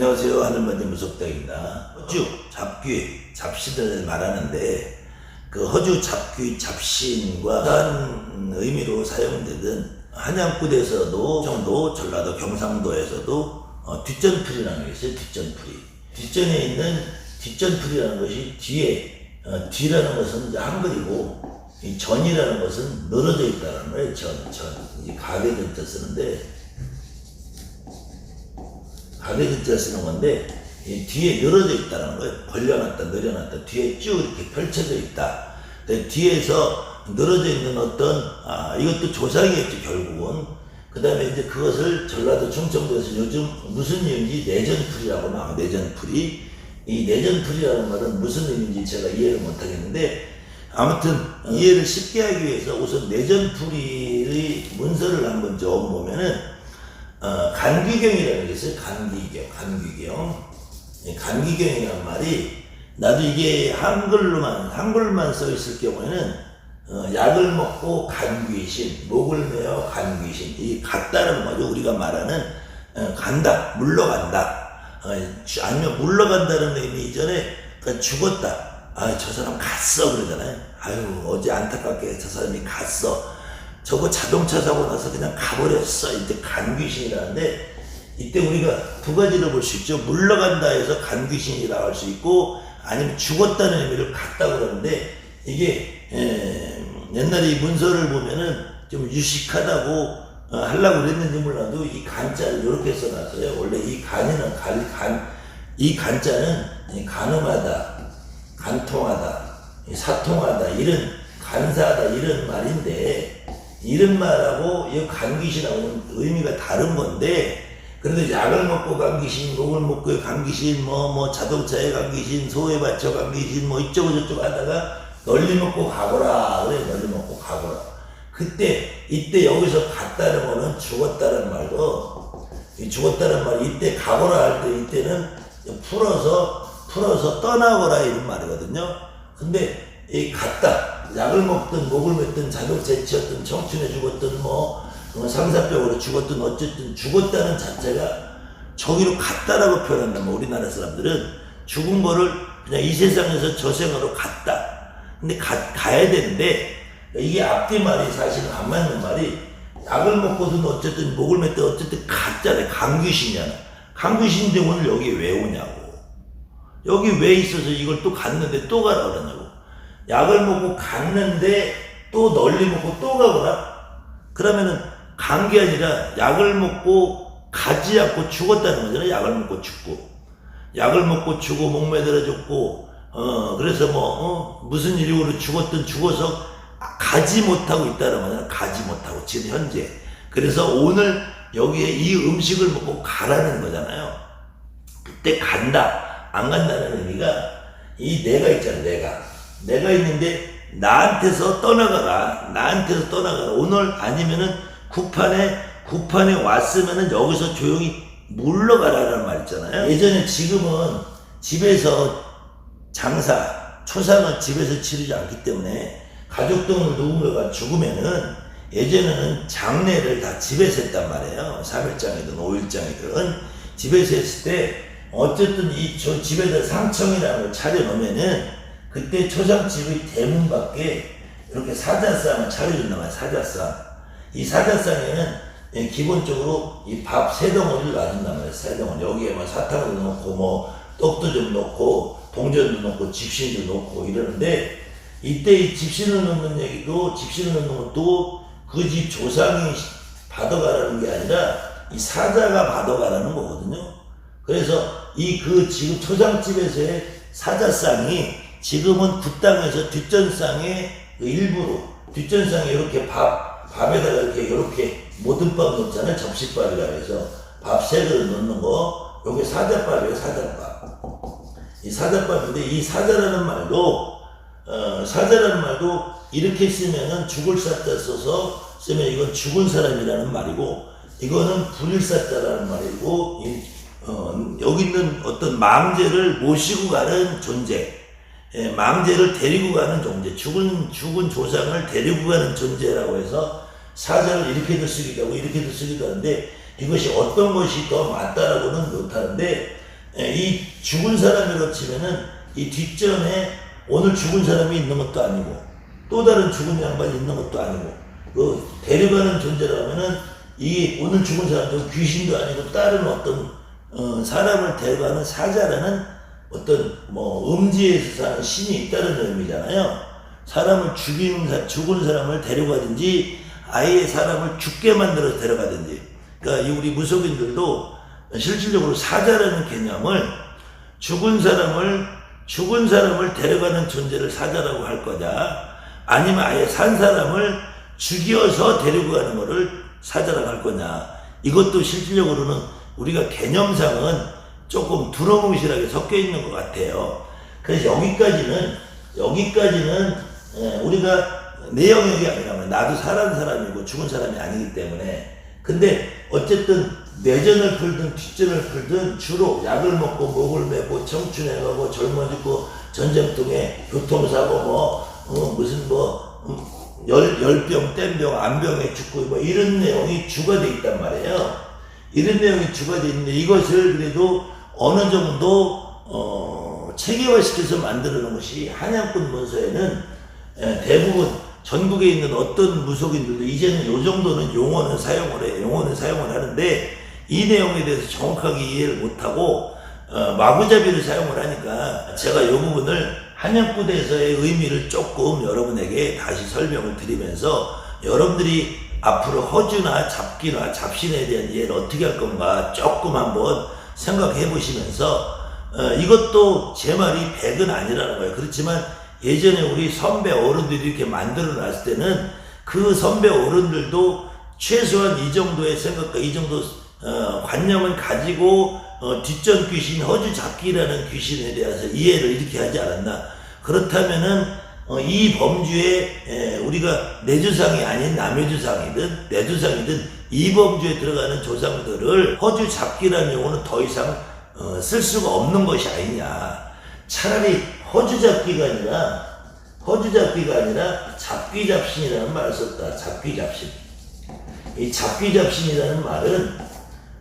안녕하세요. 하늘만지 무섭다입니다. 허주, 잡귀, 잡신을 말하는데 그 허주, 잡귀, 잡신과 어떤 의미로 사용되든 한양군에서도 정도, 전라도, 경상도에서도 어, 뒷전풀이라는 게 있어요. 뒷전풀이. 뒷전에 있는 뒷전풀이라는 것이 뒤에 어, 뒤라는 것은 이제 한글이고 이 전이라는 것은 늘어져 있다는 거예요. 전, 전. 이 가게 전자 쓰는데 가게 글자 쓰는 건데 이 뒤에 늘어져 있다는 거예요. 벌려놨다, 늘여놨다, 뒤에 쭉 이렇게 펼쳐져 있다. 뒤에서 늘어져 있는 어떤 아 이것도 조상이겠죠 결국은. 그 다음에 이제 그것을 전라도 충청도에서 요즘 무슨 의미인지 내전풀이라고 나와요. 내전풀이. 이 내전풀이라는 말은 무슨 의미인지 제가 이해를 못하겠는데 아무튼 이해를 쉽게 하기 위해서 우선 내전풀이의 문서를 한번 좀 보면은 어, 간귀경이라는 게 있어요. 간귀경, 간귀경. 이 간귀경이라는 말이 나도 이게 한글로만 한글만 써 있을 경우에는 어, 약을 먹고 간귀신, 목을 메어 간귀신 이 같다는 거죠. 우리가 말하는 어, 간다, 물러간다. 어, 주- 아니면 물러간다는 의미 이전에 그러니까 죽었다. 아, 저 사람 갔어 그러잖아요. 아유 어제 안타깝게 저 사람이 갔어. 저거 자동차 사고 나서 그냥 가버렸어. 이제 간귀신이라는데 이때 우리가 두 가지로 볼수 있죠. 물러간다 해서 간귀신이라고 할 수 있고 아니면 죽었다는 의미를 갖다 그러는데 이게 에, 옛날에 이 문서를 보면은 좀 유식하다고 어, 하려고 그랬는지 몰라도 이 간자를 이렇게 써놨어요. 원래 이 간이는 간, 간, 이 간자는 이 간음하다, 간통하다, 이 사통하다, 이런 간사하다 이런 말인데 이런 말하고 이 간귀신하고는 의미가 다른 건데 그런데 약을 먹고 감기신, 목을 먹고 감기신, 뭐, 뭐, 자동차에 감기신, 소에 받쳐 감기신, 뭐, 이쪽고 저쪽 하다가 널리 먹고 가거라. 그래, 널리 먹고 가거라. 그때, 이때 여기서 갔다는 거는 죽었다는 이 죽었다는 말, 이때 가거라 할 때, 이때는 풀어서, 풀어서 떠나거라 이런 말이거든요. 근데, 이 갔다. 약을 먹든, 목을 맺든, 자동차에 치였든, 청춘에 죽었든, 뭐, 어, 상사병으로 죽었든 어쨌든 죽었다는 자체가 저기로 갔다라고 표현한다. 뭐 우리나라 사람들은 죽은 거를 그냥 이 세상에서 저 세상으로 갔다. 근데 가, 가야 되는데 이게 앞뒤 말이 사실은 안 맞는 말이 약을 먹고든 어쨌든 목을 맸든 어쨌든 갔잖아요. 감귀신이잖아. 감귀신인데 오늘 여기 왜 오냐고. 여기 왜 있어서 이걸 또 갔는데 또 가라 그러냐고. 약을 먹고 갔는데 또 널리 먹고 또 가거나 그러면은 간 게 아니라 약을 먹고 가지 않고 죽었다는 거잖아요. 약을 먹고 죽고. 약을 먹고 죽고 목매달아 죽고 어 그래서 뭐 어, 무슨 이유로 죽었든 죽어서 가지 못하고 있다는 거잖아요. 가지 못하고 지금 현재. 그래서 오늘 여기에 이 음식을 먹고 가라는 거잖아요. 그때 간다 안 간다는 의미가 이 내가 있잖아 내가 내가 있는데 나한테서 떠나가라 나한테서 떠나가라. 오늘 아니면은 구판에 구판에 왔으면은 여기서 조용히 물러가라는 말 있잖아요. 예전에 지금은 집에서 장사 초상은 집에서 치르지 않기 때문에 가족 등을 누군가가 죽으면은 예전에는 장례를 다 집에서 했단 말이에요. 3일장이든 5일장이든. 집에서 했을 때 어쨌든 이 저 집에다 상청이라는 걸 차려놓으면은 그때 초상집의 대문 밖에 이렇게 사자상을 차려준단 말이에요. 사자상. 이 사자상에는 예, 기본적으로 이 밥 세 덩어리를 놔준단 말이에요. 세 덩어리. 여기에 뭐 사탕도 넣고 뭐 떡도 좀 넣고 동전도 넣고 집신도 넣고 이러는데 이때 이 집신을 넣는 얘기도 집신을 넣는 것도 그 집 조상이 받아가라는 게 아니라 이 사자가 받아가라는 거거든요. 그래서 이 그 지금 초상집에서의 사자상이 지금은 그 땅에서 뒷전상의 그 일부로 뒷전상에 이렇게 밥 밥에다가 이렇게 이렇게 모든 밥 넣잖아요. 접시밥이라 해서 밥 세 그릇 넣는 거. 요게 사자밥이에요 사자밥. 이 사자밥인데 이 사자라는 말도 어, 사자라는 말도 이렇게 쓰면은 죽을 사자 써서 쓰면 이건 죽은 사람이라는 말이고 이거는 불일 사자라는 말이고 이, 어, 여기 있는 어떤 망제를 모시고 가는 존재 예, 망제를 데리고 가는 존재 죽은 죽은 조상을 데리고 가는 존재라고 해서 사자를 이렇게도 쓰기도 하고 이렇게도 쓰기도 하는데 이것이 어떤 것이 더 맞다라고는 못하는데 예, 이 죽은 사람으로 치면은 이 뒷전에 오늘 죽은 사람이 있는 것도 아니고 또 다른 죽은 양반이 있는 것도 아니고 그 데려가는 존재라면은 이 오늘 죽은 사람도 귀신도 아니고 다른 어떤 어, 사람을 데려가는 사자라는 어떤 뭐 음지에서 사는 신이 있다는 의미잖아요. 사람을 사- 죽은 사람을 데려가든지 아예 사람을 죽게 만들어서 데려가든지 그러니까 이 우리 무속인들도 실질적으로 사자라는 개념을 죽은 사람을 죽은 사람을 데려가는 존재를 사자라고 할 거냐 아니면 아예 산 사람을 죽여서 데리고 가는 거를 사자라고 할 거냐 이것도 실질적으로는 우리가 개념상은 조금 두루뭉실하게 섞여 있는 것 같아요. 그래서 여기까지는 여기까지는 예, 우리가 내 영역이 아니라면 나도 살아는 사람이고 죽은 사람이 아니기 때문에 근데 어쨌든 내전을 풀든 뒷전을 풀든 주로 약을 먹고 목을 메고 청춘해 가고 젊어지고 전쟁통에 교통사고 뭐 어, 무슨 뭐 음, 열, 열병, 땜병, 안병에 죽고 뭐 이런 내용이 주가 돼 있단 말이에요. 이런 내용이 주가 돼 있는데 이것을 그래도 어느 정도 어, 체계화시켜서 만들어 놓은 것이 한양군 문서에는 에, 대부분 전국에 있는 어떤 무속인들도 이제는 요 정도는 용어는 사용을 해요. 용어는 사용을 하는데 이 내용에 대해서 정확하게 이해를 못하고 어, 마구잡이를 사용을 하니까 제가 이 부분을 한양부대에서의 의미를 조금 여러분에게 다시 설명을 드리면서 여러분들이 앞으로 허주나 잡기나 잡신에 대한 이해를 어떻게 할 건가 조금 한번 생각해 보시면서 어, 이것도 제 말이 100은 아니라는 거예요. 그렇지만 예전에 우리 선배 어른들이 이렇게 만들어 놨을 때는 그 선배 어른들도 최소한 이 정도의 생각과 이 정도 어, 관념을 가지고 어, 뒷전 귀신, 허주 잡기라는 귀신에 대해서 이해를 이렇게 하지 않았나. 그렇다면은 어, 이 범주에 에, 우리가 내 조상이 아닌 남의 조상이든 내 조상이든 이 범주에 들어가는 조상들을 허주 잡기라는 용어는 더 이상 어, 쓸 수가 없는 것이 아니냐. 차라리 허주 잡기가 아니라 허주 잡기가 아니라 잡기 잡신이라는 말을 썼다. 잡기 잡신. 이 잡기 잡신이라는 말은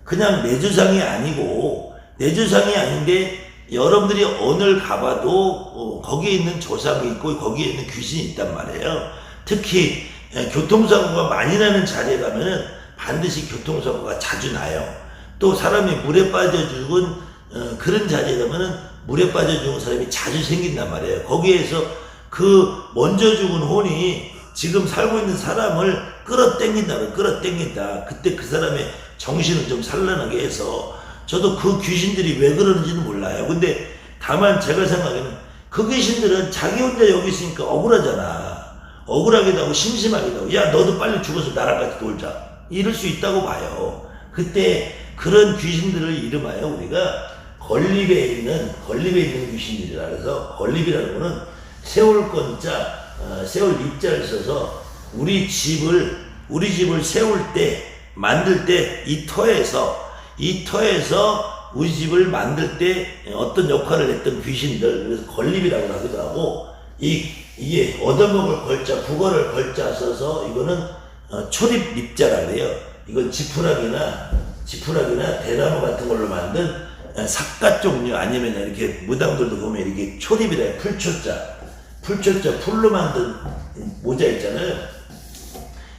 그냥 내 조상이 아니고 내 조상이 아닌데 여러분들이 어딜 가봐도 어, 거기에 있는 조상이 있고 거기에 있는 귀신이 있단 말이에요. 특히 에, 교통사고가 많이 나는 자리에 가면은 반드시 교통사고가 자주 나요. 또 사람이 물에 빠져 죽은 어, 그런 자리에 가면은 물에 빠져 죽은 사람이 자주 생긴단 말이에요. 거기에서 그 먼저 죽은 혼이 지금 살고 있는 사람을 끌어당긴다면 끌어당긴다. 그때 그 사람의 정신을 좀 산란하게 해서 저도 그 귀신들이 왜 그러는지는 몰라요. 근데 다만 제가 생각에는 그 귀신들은 자기 혼자 여기 있으니까 억울하잖아. 억울하기도 하고 심심하기도 하고 야 너도 빨리 죽어서 나랑 같이 놀자. 이럴 수 있다고 봐요. 그때 그런 귀신들을 이름하여 우리가 건립에 있는 건립에 있는 귀신들이라 해서 건립이라는 거는 세울 건자 어, 세울 입자를 써서 우리 집을 우리 집을 세울 때 만들 때 이 터에서 이 터에서 우리 집을 만들 때 어떤 역할을 했던 귀신들 그래서 건립이라고 하기도 하고 이 이게 얻어먹을 걸자 국어를 걸자 써서 이거는 어, 초립 입자라 그래요. 이건 지푸라기나 지푸라기나 대나무 같은 걸로 만든 어, 삭가 종류 아니면 이렇게 무당들도 보면 이렇게 초립이라 해요. 풀초자 풀초자 풀로 만든 모자 있잖아요.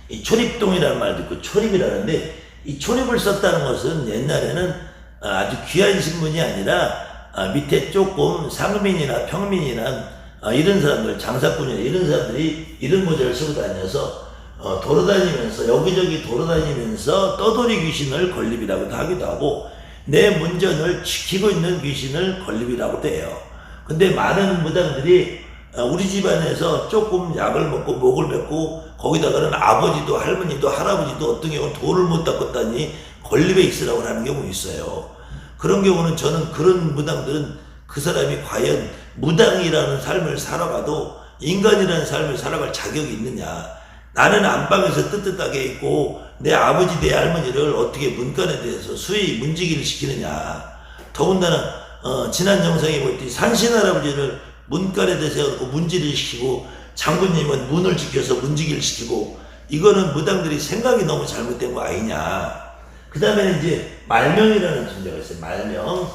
이 초립동이라는 말도 있고 초립이라는데 이 초립을 썼다는 것은 옛날에는 아주 귀한 신분이 아니라 아, 밑에 조금 상민이나 평민이나 아, 이런 사람들 장사꾼이나 이런 사람들이 이런 모자를 쓰고 다녀서 어, 돌아다니면서 여기저기 돌아다니면서 떠돌이 귀신을 건립이라고도 하기도 하고 내 문전을 지키고 있는 귀신을 건립이라고도 해요. 근데 많은 무당들이 어, 우리 집안에서 조금 약을 먹고 목을 맺고 거기다가는 아버지도 할머니도 할아버지도 어떤 경우는 돌을 못 닦았다니 건립에 있으라고 하는 경우 있어요. 그런 경우는 저는 그런 무당들은 그 사람이 과연 무당이라는 삶을 살아가도 인간이라는 삶을 살아갈 자격이 있느냐. 나는 안방에서 뜨뜻하게 있고 내 아버지 내 할머니를 어떻게 문간에 대해서 수의 문지기를 시키느냐. 더군다나 어, 지난 영상에 보였듯이 산신 할아버지를 문간에 대해서 문지를 시키고 장군님은 문을 지켜서 문지기를 시키고 이거는 무당들이 생각이 너무 잘못된 거 아니냐. 그 다음에 이제 말명이라는 존재가 있어요. 말명.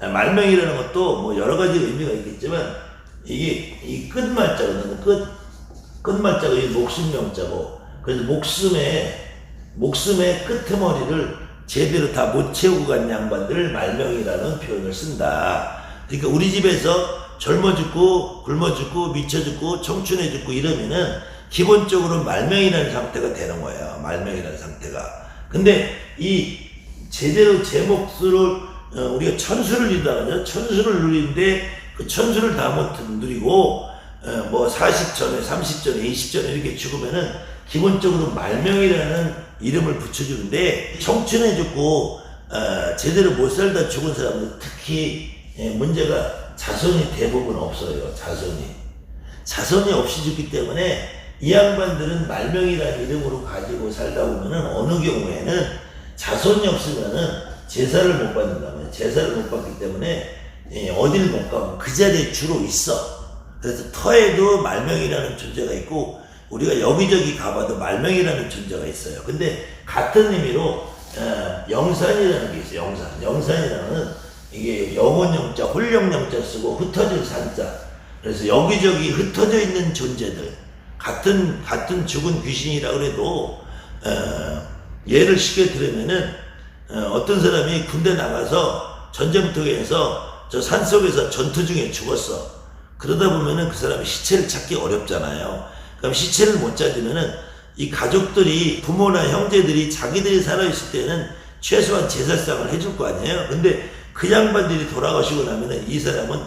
아, 말명이라는 것도 뭐 여러 가지 의미가 있겠지만 이게 이 끝말자거든요. 끝 끝말자가 이 목숨명자고 그래서 목숨에 목숨의 끄트머리를 제대로 다 못 채우고 간 양반들을 말명이라는 표현을 쓴다. 그러니까 우리 집에서 젊어 죽고 굶어 죽고 미쳐 죽고 청춘해 죽고 이러면은 기본적으로 말명이라는 상태가 되는 거예요. 말명이라는 상태가. 근데 이 제대로 제 몫을 어, 우리가 천수를 이루다가요. 천수를 누리는데 그 천수를 다 못 누리고 어, 뭐 40전에 30전에 20전에 이렇게 죽으면은 기본적으로 말명이라는 이름을 붙여주는데 청춘해 죽고 어, 제대로 못 살다 죽은 사람은 특히 예, 문제가 자손이 대부분 없어요. 자손이 자손이 없이 죽기 때문에 이 양반들은 말명이라는 이름으로 가지고 살다 보면은 어느 경우에는 자손이 없으면은 제사를 못 받는다면 제사를 못 받기 때문에 예, 어딜 못 가면 그 자리에 주로 있어. 그래서 터에도 말명이라는 존재가 있고 우리가 여기저기 가봐도 말명이라는 존재가 있어요. 근데 같은 의미로 어, 영산이라는 게 있어요. 영산. 영산이라는 이게 영혼 영자, 홀령 영자 쓰고 흩어진 산자. 그래서 여기저기 흩어져 있는 존재들 같은 같은 죽은 귀신이라 그래도 어, 예를 쉽게 들으면은 어, 떤 사람이 군대 나가서 전쟁터에서 저 산속에서 전투 중에 죽었어. 그러다 보면은 그 사람이 시체를 찾기 어렵잖아요. 그럼 시체를 못 찾으면은 이 가족들이 부모나 형제들이 자기들이 살아있을 때는 최소한 제사상을 해줄 거 아니에요. 근데 그 양반들이 돌아가시고 나면은 이 사람은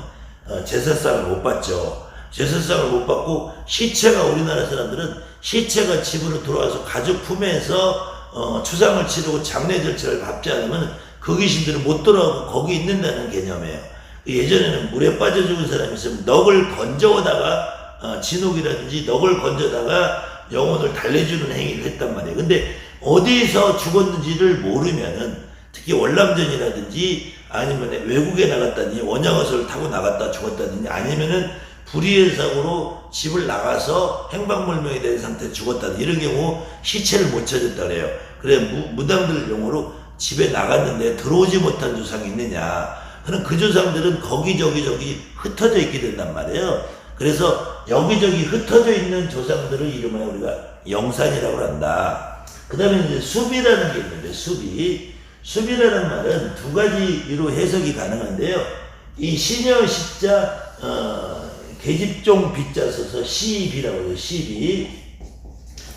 어, 제사상을 못 받죠. 제사상을 못 받고 시체가 우리나라 사람들은 시체가 집으로 들어와서 가족 품에서 어, 추상을 치르고 장례 절차를 밟지 않으면 그 귀신들은 못 돌아오고 거기 있는다는 개념이에요. 예전에는 물에 빠져 죽은 사람이 있으면 넋을 건져오다가 어, 진옥이라든지 넋을 건져다가 영혼을 달래주는 행위를 했단 말이에요. 근데 어디서 죽었는지를 모르면은 특히 월남전이라든지 아니면 외국에 나갔다니 원양어선을 타고 나갔다 죽었다든지 아니면은 불의의 사고로 집을 나가서 행방불명이 된 상태에 죽었다든지 이런 경우 시체를 못 찾았다 그래요. 그래 무, 무당들 용어로 집에 나갔는데 들어오지 못한 조상이 있느냐. 그럼 그 조상들은 거기 저기 저기 흩어져 있게 된단 말이에요. 그래서 여기저기 흩어져 있는 조상들을 이름하여 우리가 영산이라고 한다. 그 다음에 이제 숲이라는 게 있는데 숲이 숲이라는 말은 두 가지로 해석이 가능한데요. 이 신여 십자 어, 계집종 비자 써서 시비라고 해요. 시비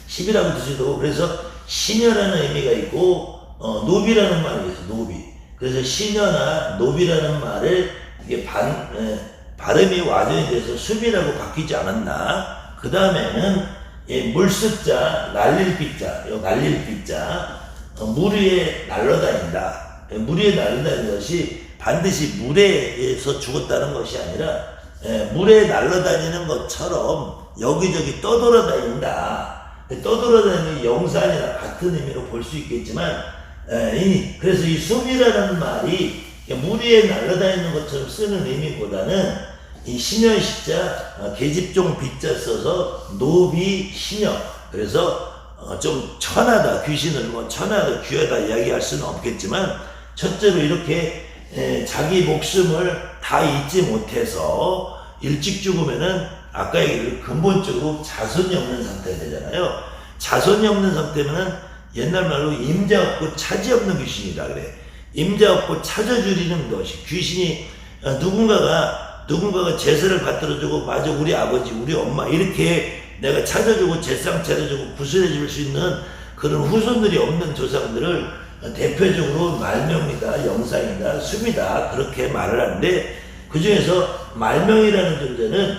시비라고 뜻이도 되고 그래서 신여라는 의미가 있고 어, 노비라는 말이 있어요. 노비. 그래서 신여나 노비라는 말을 이게 반 에, 발음이 와전이 돼서 숲이라고 바뀌지 않았나? 그 다음에는 예, 물숫자, 날릴 빗자, 요 날릴 빗자, 어, 물 위에 날아다닌다. 예, 물 위에 날아다니는 것이 반드시 물에서 죽었다는 것이 아니라 예, 물에 날아다니는 것처럼 여기저기 떠돌아다닌다. 떠돌아다니는 영산이나 같은 의미로 볼 수 있겠지만 에, 이, 그래서 이 숲이라는 말이 물 위에 날아다니는 것처럼 쓰는 의미보다는 이 신여 십자 어, 계집종 빗자 써서 노비 신여 그래서 어, 좀 천하다 귀신을 뭐 천하다 귀하다 이야기할 수는 없겠지만 첫째로 이렇게 에, 자기 목숨을 다 잊지 못해서 일찍 죽으면은 아까 얘기를 근본적으로 자손이 없는 상태가 되잖아요. 자손이 없는 상태면은 옛날 말로 임자 없고 차지 없는 귀신이다 그래. 임자 없고 찾아주리는 것이 귀신이 어, 누군가가 누군가가 제사를 받들어주고 맞아 우리 아버지 우리 엄마 이렇게 내가 찾아주고 제상 차려주고 구슬해 줄 수 있는 그런 후손들이 없는 조상들을 대표적으로 말명이다 영상이다 수비다 그렇게 말을 하는데 그 중에서 말명이라는 존재는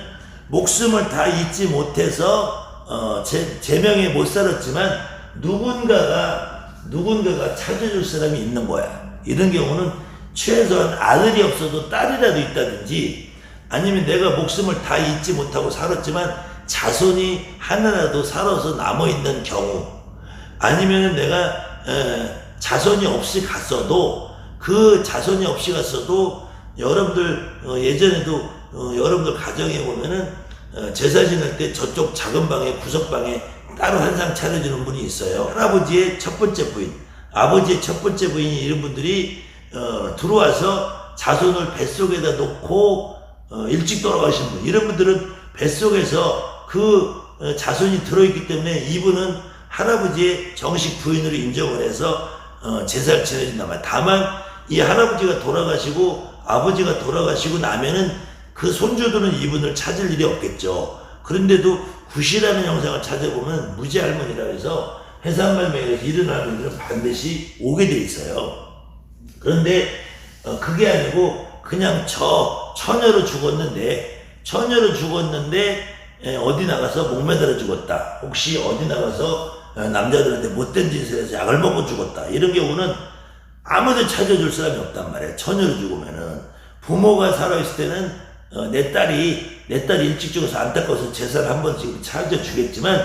목숨을 다 잊지 못해서 어, 제, 제명에 못 살았지만 누군가가 누군가가 찾아줄 사람이 있는 거야. 이런 경우는 최소한 아들이 없어도 딸이라도 있다든지 아니면 내가 목숨을 다 잊지 못하고 살았지만 자손이 하나라도 살아서 남아 있는 경우 아니면 내가 에, 자손이 없이 갔어도 그 자손이 없이 갔어도 여러분들 어, 예전에도 어, 여러분들 가정에 보면은 어, 제사 지낼 때 저쪽 작은 방에 구석방에 따로 한 상 차려주는 분이 있어요. 할아버지의 첫 번째 부인, 아버지의 첫 번째 부인이 이런 분들이 어, 들어와서 자손을 뱃속에다 놓고 어, 일찍 돌아가신 분 이런 분들은 뱃속에서 그 어, 자손이 들어있기 때문에 이분은 할아버지의 정식 부인으로 인정을 해서 어, 제사를 지내준단 말이야. 다만 이 할아버지가 돌아가시고 아버지가 돌아가시고 나면은 그 손주들은 이분을 찾을 일이 없겠죠. 그런데도 구시라는 영상을 찾아보면 무지 할머니라 해서 해산말매에서 이런 할머니들은 반드시 오게 돼 있어요. 그런데 어, 그게 아니고 그냥 저 처녀로 죽었는데 처녀로 죽었는데 에, 어디 나가서 목매달아 죽었다. 혹시 어디 나가서 어, 남자들한테 못된 짓을 해서 약을 먹고 죽었다. 이런 경우는 아무도 찾아줄 사람이 없단 말이에요. 처녀로 죽으면은 부모가 살아있을 때는 어, 내 딸이 내 딸이 일찍 죽어서 안타까워서 제사를 한 번씩 찾아주겠지만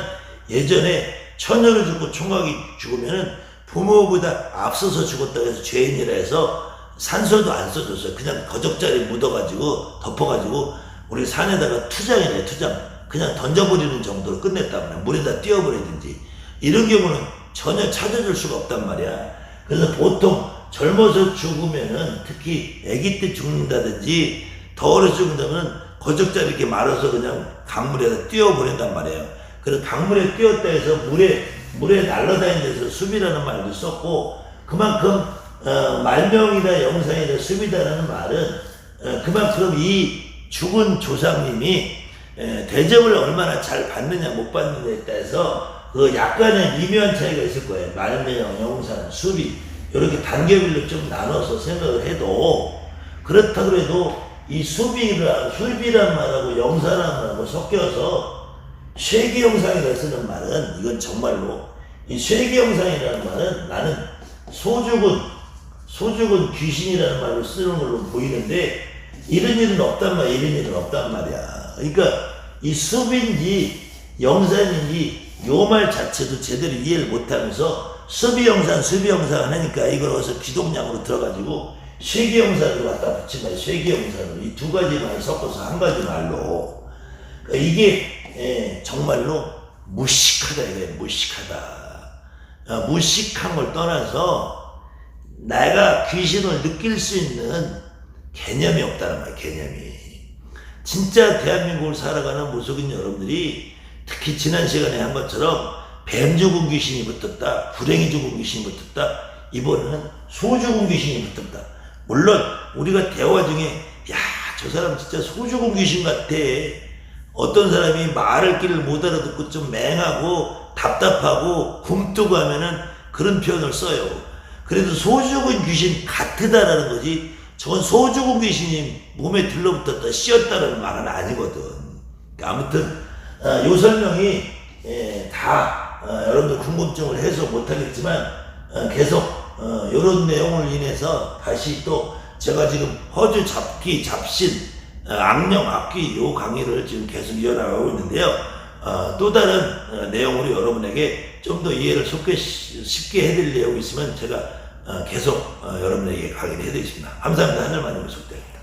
예전에 처녀로 죽고 총각이 죽으면은 부모보다 앞서서 죽었다 해서 죄인이라 해서 산소도 안 써줬어요. 그냥 거적자리 묻어가지고 덮어가지고 우리 산에다가 투장이래 투장 그냥 던져버리는 정도로 끝냈단 말이야. 물에다 띄워버리든지 이런 경우는 전혀 찾아줄 수가 없단 말이야. 그래서 보통 젊어서 죽으면은 특히 아기 때 죽는다든지 더 어려서 죽는다면 거적자리 이렇게 말아서 그냥 강물에다 띄워버린단 말이에요. 그래서 강물에 띄웠다 해서 물에 물에 날아다니는 데서 숲이라는 말도 썼고 그만큼 어, 말명이나 영상이나 숲이다라는 말은 어, 그만큼 이 죽은 조상님이 에, 대접을 얼마나 잘 받느냐 못 받느냐에 따라서 그 약간의 미묘한 차이가 있을 거예요. 말명, 영상, 숲이 이렇게 단계별로 좀 나눠서 생각을 해도 그렇다 그래도 이 숲이라 숲이란 말하고 영사란 말하고 섞여서 쇠기영상이라 쓰는 말은 이건 정말로 이 쇠기영상이라는 말은 나는 소죽은 소죽은 귀신이라는 말로 쓰는 걸로 보이는데 이런 일은 없단 말이야 이런 일은 없단 말이야. 그러니까 이 숲인지 영산인지 요 말 자체도 제대로 이해를 못하면서 수비영산 수비영산 하니까 이걸 어서 기동량으로 들어가지고 쇠기영산으로 갖다 붙이면 쇠기영산으로. 이두 가지 말 섞어서 한 가지 말로. 그러니까 이게 예, 정말로 무식하다 이거예요. 무식하다. 어, 무식한 걸 떠나서 내가 귀신을 느낄 수 있는 개념이 없다는 말이에요 개념이. 진짜 대한민국을 살아가는 무속인 여러분들이 특히 지난 시간에 한 것처럼 뱀 죽은 귀신이 붙었다 불행이 죽은 귀신이 붙었다 이번에는 소 죽은 귀신이 붙었다 물론 우리가 대화 중에 야 저 사람 진짜 소 죽은 귀신 같아 어떤 사람이 말을 길을 못 알아듣고 좀 맹하고 답답하고 굼뜨고 하면은 그런 표현을 써요. 그래도 소죽은 귀신 같으다라는 거지 저건 소죽은 귀신이 몸에 들러붙었다 씌었다라는 말은 아니거든. 그러니까 아무튼 어, 요 설명이 예, 다 어, 여러분들 궁금증을 해소 못하겠지만 어, 계속 어, 이런 내용을 인해서 다시 또 제가 지금 허주 잡기 잡신 어, 악령 악기 요 강의를 지금 계속 이어나가고 있는데요. 어, 또 다른 어, 내용으로 여러분에게 좀 더 이해를 쉽게, 쉽게 해드릴 내용이 있으면 제가 어, 계속 어, 여러분에게 강의를 해드리겠습니다. 감사합니다. 하늘만님 수고됩니다.